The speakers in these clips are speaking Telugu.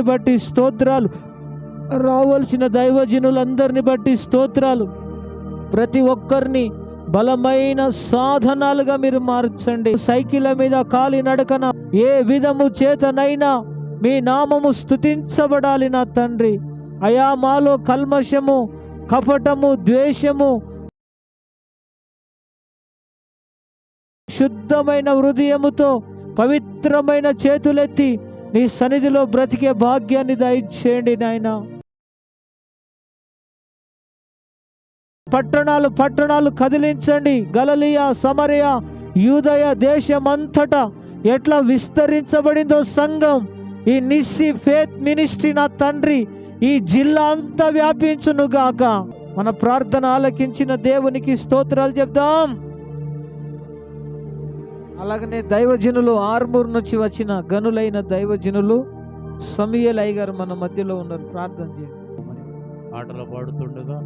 బట్టి స్తోత్రాలు. రావాల్సిన దైవజనులందరిని బట్టి స్తోత్రాలు. ప్రతి ఒక్కరిని బలమైన సాధనాలుగా మీరు మార్చండి. సైకిళ్ళ మీద కాలి నడకన ఏ విధము చేతనైనా మీ నామము స్తుతించబడాలి నా తండ్రి. అయా మాలో కల్మషము కపటము ద్వేషము శుద్ధమైన హృదయముతో పవిత్రమైన చేతులెత్తి నీ సన్నిధిలో బ్రతికే భాగ్యాన్ని దయచేయండి నాయన. పట్టణాలు పట్టణాలు కదిలించండి. గలలియా సమరయ యూదయ దేశమంతటా ఎట్లా విస్తరించబడిందో సంఘం ఈ నిస్సి ఫేత్ మినిస్ట్రీ నా తండ్రి ఈ జిల్లా అంతా వ్యాపించును గాక మన ప్రార్థన ఆలకించిన దేవునికి స్తోత్రాలు చెప్దాం. అలాగనే దైవజనులు ఆర్మూర్ నుంచి వచ్చిన గనులైన దైవజనులు సమీయలయ్య గారు మన మధ్యలో ఉన్నారు. ప్రార్థన చేయండి. పాటలు పాడుతుండగా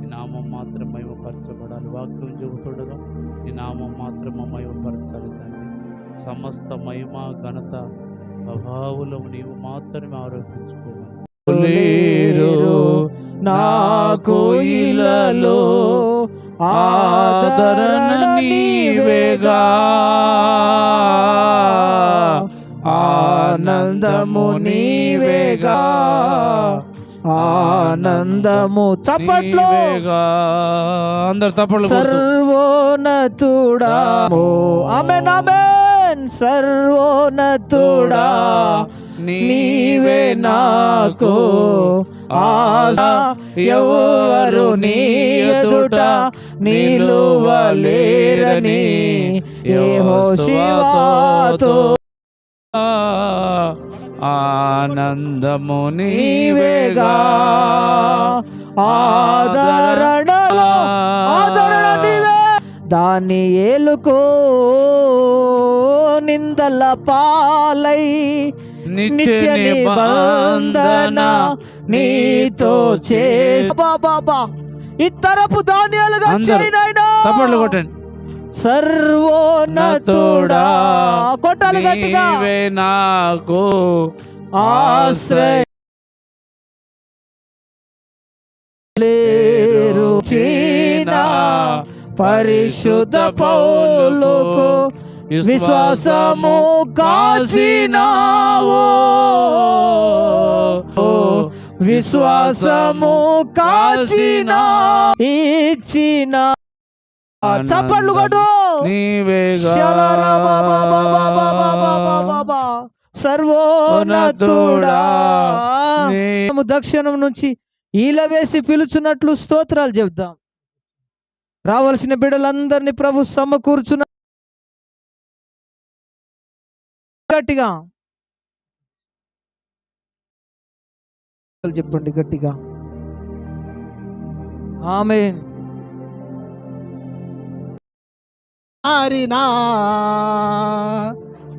నీ నామం మాత్రం మహిమపరచబడాలి. వాక్యం చెబుతుండగా నీ నామం మాత్రం మహిమపరచాలి తండ్రి. సమస్త మహిమ ఘనత ప్రభావులం నీవు మాత్రమే ఆరోపించుకోవాలి. నాకు ఇలలో ఆదరణ నీవేగా ఆనందము నీవేగా. ఆనందము చప్పట్లో. నీవేగా. అందరు తప్పట్లు కొడుతూ. సర్వోన్నతుడా. Amen amen. సర్వోన్నతుడా. నీవే నాకు ఆశ. ఎవరు నీ ఎదుట నిలువలేరని యెహోషువతో ఆనందము నీవేగా. ఆదరణలో ఆదరణ నీవే. దాన్ని ఏలుకో నిందల పాలై. నిత్య నిబంధన నీతో చేసి. బాబా ఇతరపు ధాన్యాలుగా చేయనైనా తప్పట్లు కొట్టండి. సర్వోన్నతుడా. కొట్టాలి గట్టిగా. నాకు ఆశ్రయ. లేరు చీనా. పరిశుద్ధ పౌలుకు విశ్వాసము కాచినావు. విశ్వాసము కాచిన ఇచ్చిన. చప్పట్లు కొట్టు. సర్వోన్నతుడా. దక్షిణం నుంచి ఈల వేసి పిలుచున్నట్లు స్తోత్రాలు చెబుదాం రావలసిన బిడ్డలందరినీ ప్రభు సమకూర్చున్నట్టుగా చెప్పండి గట్టిగా. ఆమె మారినా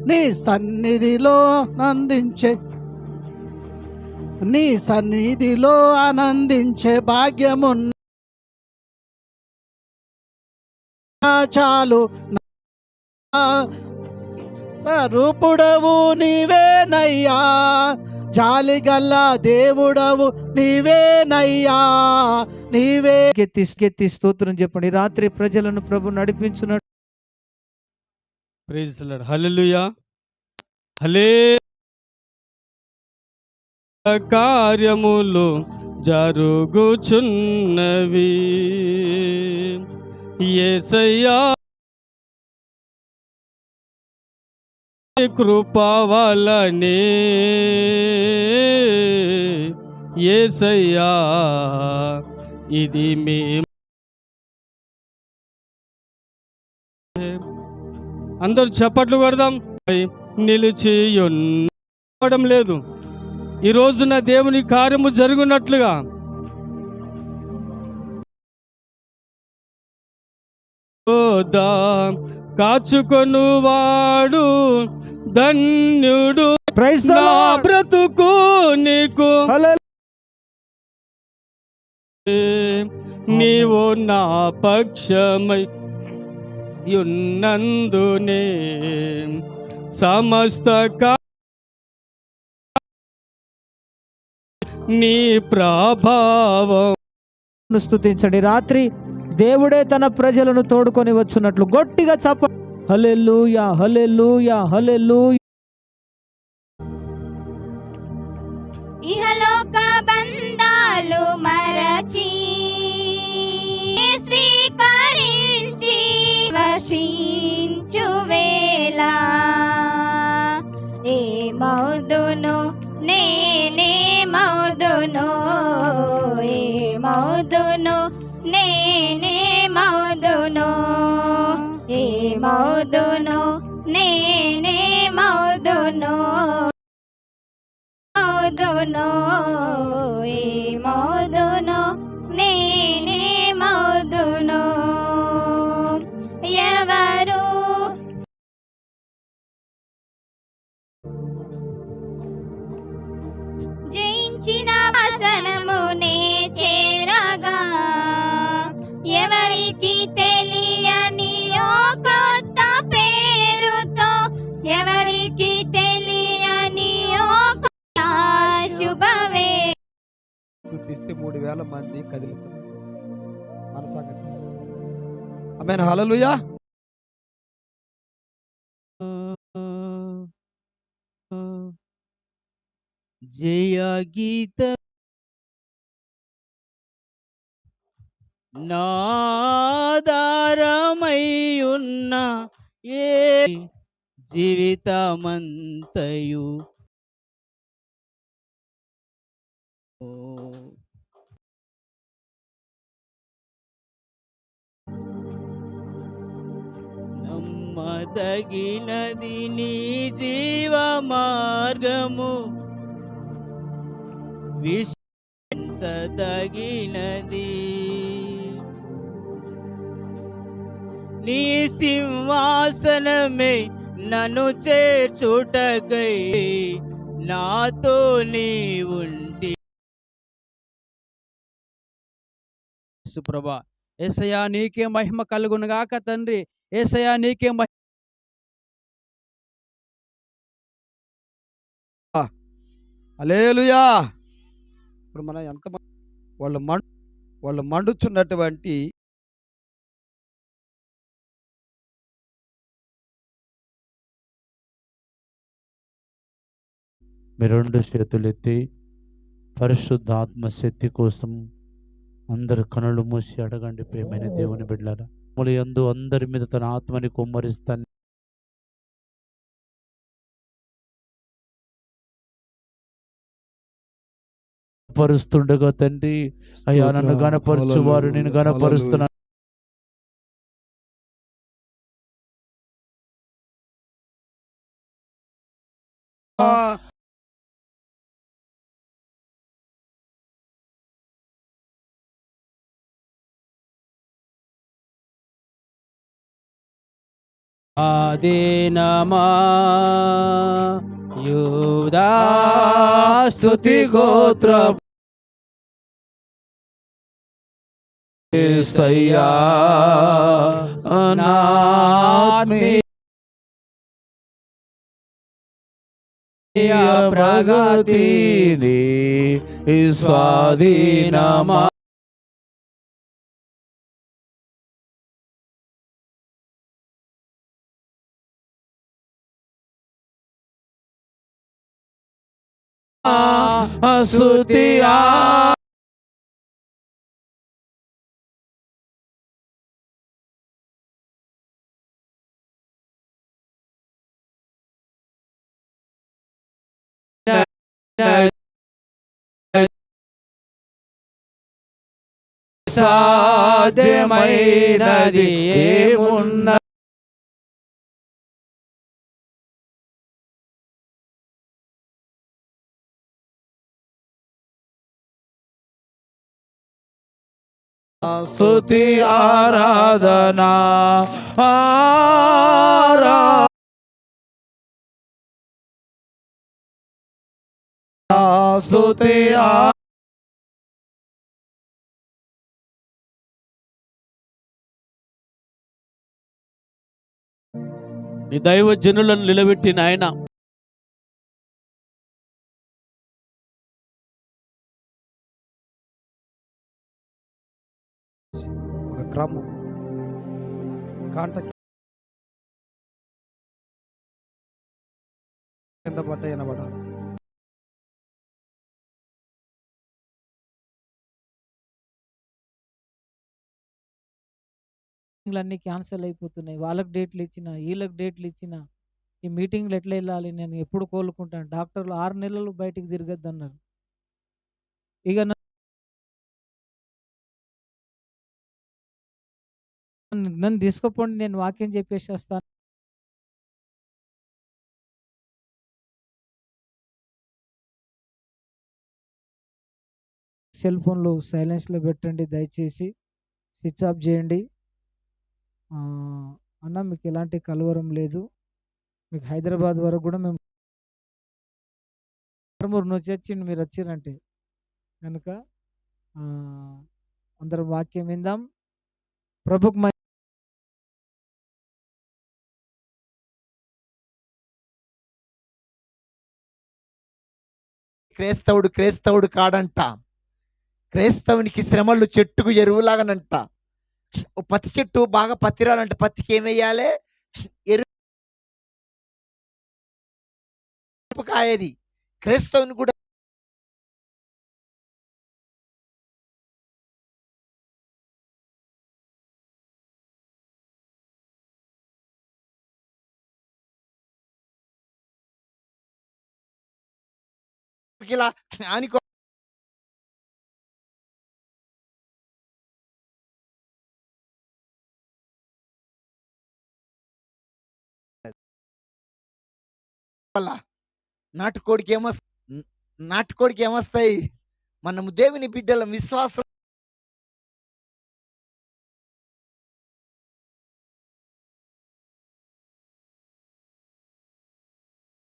నీ సన్నిధిలో ఆనందించే నీ సన్నిధిలో ఆనందించే భాగ్యమున్న చాలు. రూపుడవు నీవేనయ్యా. జాలిగల్ల దేవుడవు నీవేనయ్యా. నీవే ఎత్తి ఎత్తి స్తోత్రం చెప్పండి. రాత్రి ప్రజలను ప్రభు ప్రైజ్ హల్లెలూయా హలే కార్యములు జరుగుచున్నవి. యేసయ్యా కృపవలనే ఏసయ్యా ఇది మీ. అందరూ చప్పట్లు కొడదాం. నిలిచి లేదు. ఈ రోజున దేవుని కార్యము జరుగునట్లుగా దా కాచుకొను వాడు ధన్యుడు నా బ్రతుకు నీకు నీవు నా పక్షమై యున్నందునే సమస్త నీ ప్రభావం. స్తుతించండి. రాత్రి దేవుడే తన ప్రజలను తోడుకొని వచ్చినట్లు గట్టిగా చెప్ప హలెల్లుయా హలెల్లుయా హల్లెలూయా. ఇహలోక బంధాలు మరచి స్వీకరించి వశించు వేళ. ఏ మౌదును నేనే మౌదును ఏ మౌదును నేనే మౌదును. ఏ మౌదును? నేనే మౌదును. మౌదును. ఏ మౌదును? నే ఒకటి మూడు వేల మంది కదిలించబడి మన సంగతి ఆమె హలలుయా జయ గీత నాదారమయ్యున్న ఏ జీవితమంతయు ఓ తగినది నీ జీవ మార్గము విశ్వసదగినది నీ సింహాసనమే నన్ను చేర్చుటకై నాతో నీ ఉంటి సుప్రభ ఏసయా నీకే మహిమ కలుగునుగాక తండ్రి. ఏసయా నీకే అలేలుయా ఇప్పుడు మనం ఎంత వాళ్ళు మండు వాళ్ళు మండుచున్నటువంటి మీ రెండు చేతులెత్తి పరిశుద్ధాత్మ శక్తి కోసం అందరు కనులు మూసి అడగండి ప్రేమైన దేవుని బిడ్డారా ములి యందు అందరి మీద తన ఆత్మని కుమ్మరిస్తాను. పరుస్తుండగా తండ్రి అయ్యా నన్ను గనపరచు వారు నేను గనపరుస్తున్నాను ఆదినమా యూదా స్తుతి గోత్ర. సయ్యా అనాత్మీయ ప్రగతిని స్వాధీనమా స్తుతి సాధ్యమైనది ఏమున్న స్తుతి ఆరాధనా. ఆ స్తుతి ఆ నీ దైవ జనులను నిలబెట్టిన ఆయన ఒక క్రమం. కాంట కింద పడ్డ వినబడాలి మీటింగ్లు అన్నీ క్యాన్సిల్ అయిపోతున్నాయి. వాళ్ళకి డేట్లు ఇచ్చిన వీళ్ళకి డేట్లు ఇచ్చిన ఈ మీటింగ్లు ఎట్లా వెళ్ళాలి? నేను ఎప్పుడు కోలుకుంటాను? డాక్టర్లు ఆరు నెలలు బయటికి తిరగద్దు అన్నారు ఇక నన్ను- తీసుకోపోండి నేను వాక్యం చెప్పేసి వస్తాను సెల్ ఫోన్లు సైలెన్స్లో పెట్టండి. దయచేసి స్విచ్ ఆఫ్ చేయండి. ఆ, అన్న మీకు ఎలాంటి కలవరం లేదు. మీకు హైదరాబాద్ వరకు కూడా మేము ఆరుమూరు నుంచి వచ్చిండు మీరు వచ్చారంటే కనుక అందరం వాక్యం విందాం. ప్రభుకు మహి- క్రైస్తవుడు క్రైస్తవుడు కాడంట. క్రైస్తవునికి శ్రమలు చెట్టుకు ఎరువులాగానంట. పత్తి చెట్టు బాగా పత్తి రావాలంటే పత్తికి ఏమేయాలి ఎరుపు కాయది. క్రైస్తవుని కూడా ఇలా ఆనుకో వల్ల నాటుకోడికి ఏమొస్ నాటుకోడికి ఏమొస్తాయి మనము దేవుని బిడ్డల విశ్వాసం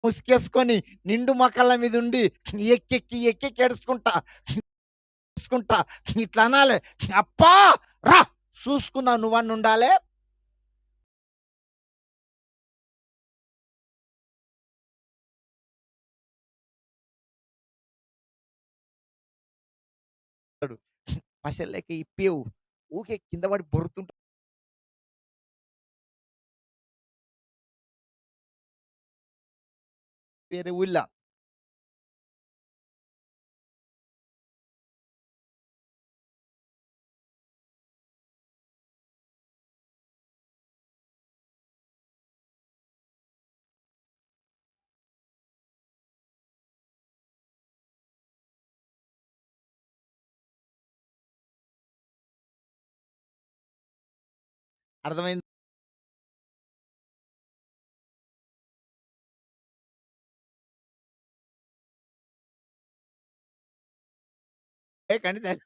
ముసుకేసుకొని నిండు మొక్కల మీద ఉండి ఎక్కెక్కి ఎక్కెక్కి ఎడుచుకుంటా ఇట్లా అనాలి. అప్పా! రా! చూసుకున్నా నువ్వన్నీ ఉండాలే పసలేక ఇప్పేవు. ఊకే కింద పడి బొరుతుంటా వేరే ఊళ్ళో అర్థమైంది? ఏ కండి దాన్ని